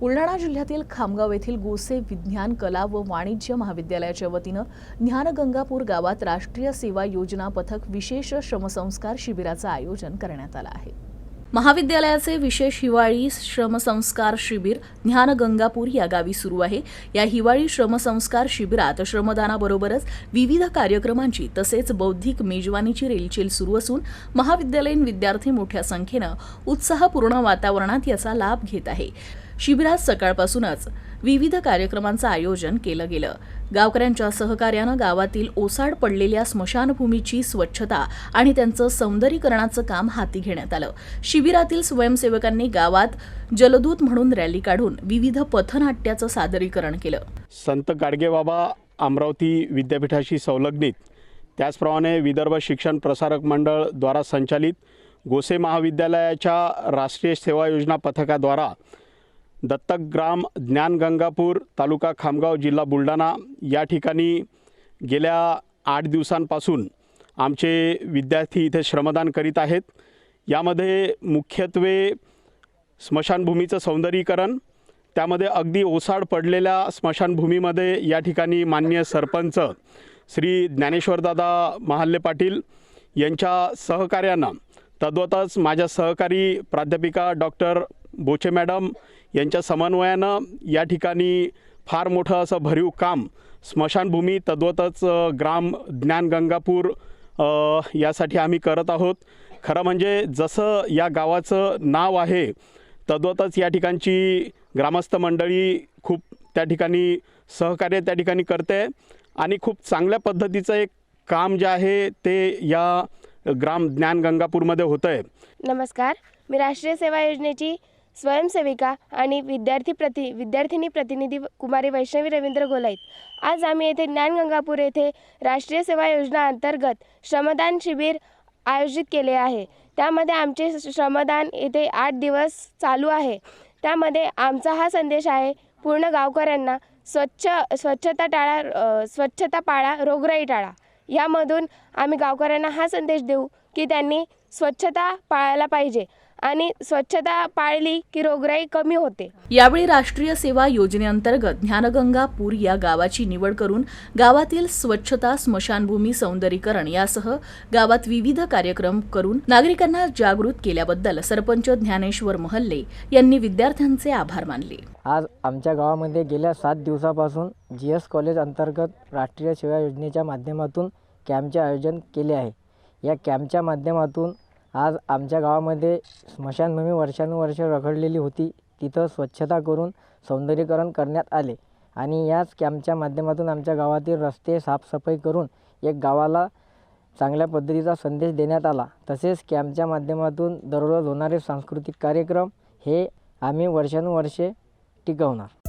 बुलढाणा जिल्ह्यातील खामगाव येथील गोसे विज्ञान कला व वाणिज्य महाविद्यालयाच्या वतीनं ज्ञानगंगापूर गावात राष्ट्रीय सेवा योजना पथक विशेष श्रमसंस्कार शिबिराचं आयोजन करण्यात आलं आहे. महाविद्यालयाचे विशेष हिवाळी श्रमसंस्कार शिबिर ज्ञानगंगापूर या गावी सुरू आहे. या हिवाळी श्रमसंस्कार शिबिरात श्रमदानाबरोबरच विविध कार्यक्रमांची तसेच बौद्धिक मेजवानीची रेलचेल सुरू असून महाविद्यालयीन विद्यार्थी मोठ्या संख्येनं उत्साहपूर्ण वातावरणात याचा लाभ घेत आहे. शिबिरात सकाळपासूनच विविध कार्यक्रमांचं आयोजन केलं गेलं. गावकऱ्यांच्या सहकार्यानं गावातील ओसाड पडलेल्या स्मशानभूमीची स्वच्छता आणि त्यांचं सौंदर्यीकरणाचं काम हाती घेण्यात आलं. शिबिरातील स्वयंसेवकांनी गावात जलदूत म्हणून रॅली काढून विविध पथनाट्याचं सादरीकरण केलं. संत गाडगेबाबा अमरावती विद्यापीठाशी संलग्नित त्याचप्रमाणे विदर्भ शिक्षण प्रसारक मंडळ द्वारा संचालित गोसे महाविद्यालयाच्या राष्ट्रीय सेवा योजना पथकाद्वारा दत्तक ग्राम ज्ञान गंगापूर तालुका खामगाव जिल्हा बुलढाणा. या ठिकाणी गेल्या आठ दिवसांपासून आमचे विद्यार्थी इथे श्रमदान करीत आहेत. यामध्ये मुख्यत्वे स्मशानभूमीचं सौंदर्यीकरण त्यामध्ये अगदी ओसाड पडलेल्या स्मशानभूमीमध्ये या ठिकाणी मान्य सरपंच श्री ज्ञानेश्वरदादा महाल्ले पाटील यांच्या सहकार्यानं तद्वतच माझ्या सहकारी प्राध्यापिका डॉक्टर बोचे मॅडम यांच्या समन्वयानं या ठिकाणी फार मोठं असं भरीव काम स्मशानभूमी तद्वतच ग्राम ज्ञान गंगापूर यासाठी आम्ही करत आहोत. खरं म्हणजे जसं या गावाचं नाव आहे तद्वतच या ठिकाणची ग्रामस्थ मंडळी खूप त्या ठिकाणी सहकार्य त्या ठिकाणी करते आणि खूप चांगल्या पद्धतीचं एक काम जे आहे ते या ग्राम ज्ञान गंगापूरमध्ये होतं आहे नमस्कार. मी राष्ट्रीय सेवा योजनेची स्वयंसेविका आणि विद्यार्थी प्रति विद्यार्थिनी प्रतिनिधी कुमारी वैष्णवी रवींद्र गोलाईत. आज आम्ही येथे ज्ञानगंगापूर येथे राष्ट्रीय सेवा योजना अंतर्गत श्रमदान शिबिर आयोजित केले आहे. त्यामध्ये आमचे श्रमदान येथे आठ दिवस चालू आहे. त्यामध्ये आमचा हा संदेश आहे पूर्ण गावकऱ्यांना स्वच्छ स्वच्छता टाळा स्वच्छता पाळा रोगराई टाळा. यामधून आम्ही गावकऱ्यांना हा संदेश देऊ की त्यांनी स्वच्छता पाळायला पाहिजे. आणि स्वच्छता पाळली की रोगराई कमी होते. यावेळी राष्ट्रीय सेवा योजनेअंतर्गत ज्ञानगंगापूर या गावाची निवड करून गावातील स्वच्छता स्मशानभूमी सौंदर्यीकरण यासह गावात विविध कार्यक्रम करून नागरिकांना जागृत केल्याबद्दल सरपंच ज्ञानेश्वर महल्ले यांनी विद्यार्थ्यांचे आभार मानले. आज आमच्या गावामध्ये गेल्या सात दिवसापासून जी एस कॉलेज अंतर्गत राष्ट्रीय सेवा योजनेच्या माध्यमातून कॅम्पचे आयोजन केले आहे. या कॅम्पच्या माध्यमातून आज आमच्या गावामध्ये स्मशानभूमी वर्षानुवर्ष रखडलेली होती. तिथं स्वच्छता करून सौंदर्यीकरण करण्यात आले आणि याच कॅम्पच्या माध्यमातून आमच्या गावातील रस्ते साफसफाई करून एक गावाला चांगल्या पद्धतीचा संदेश देण्यात आला. तसेच कॅम्पच्या माध्यमातून दररोज होणारे सांस्कृतिक कार्यक्रम हे आम्ही वर्षानुवर्षे टिकवणार.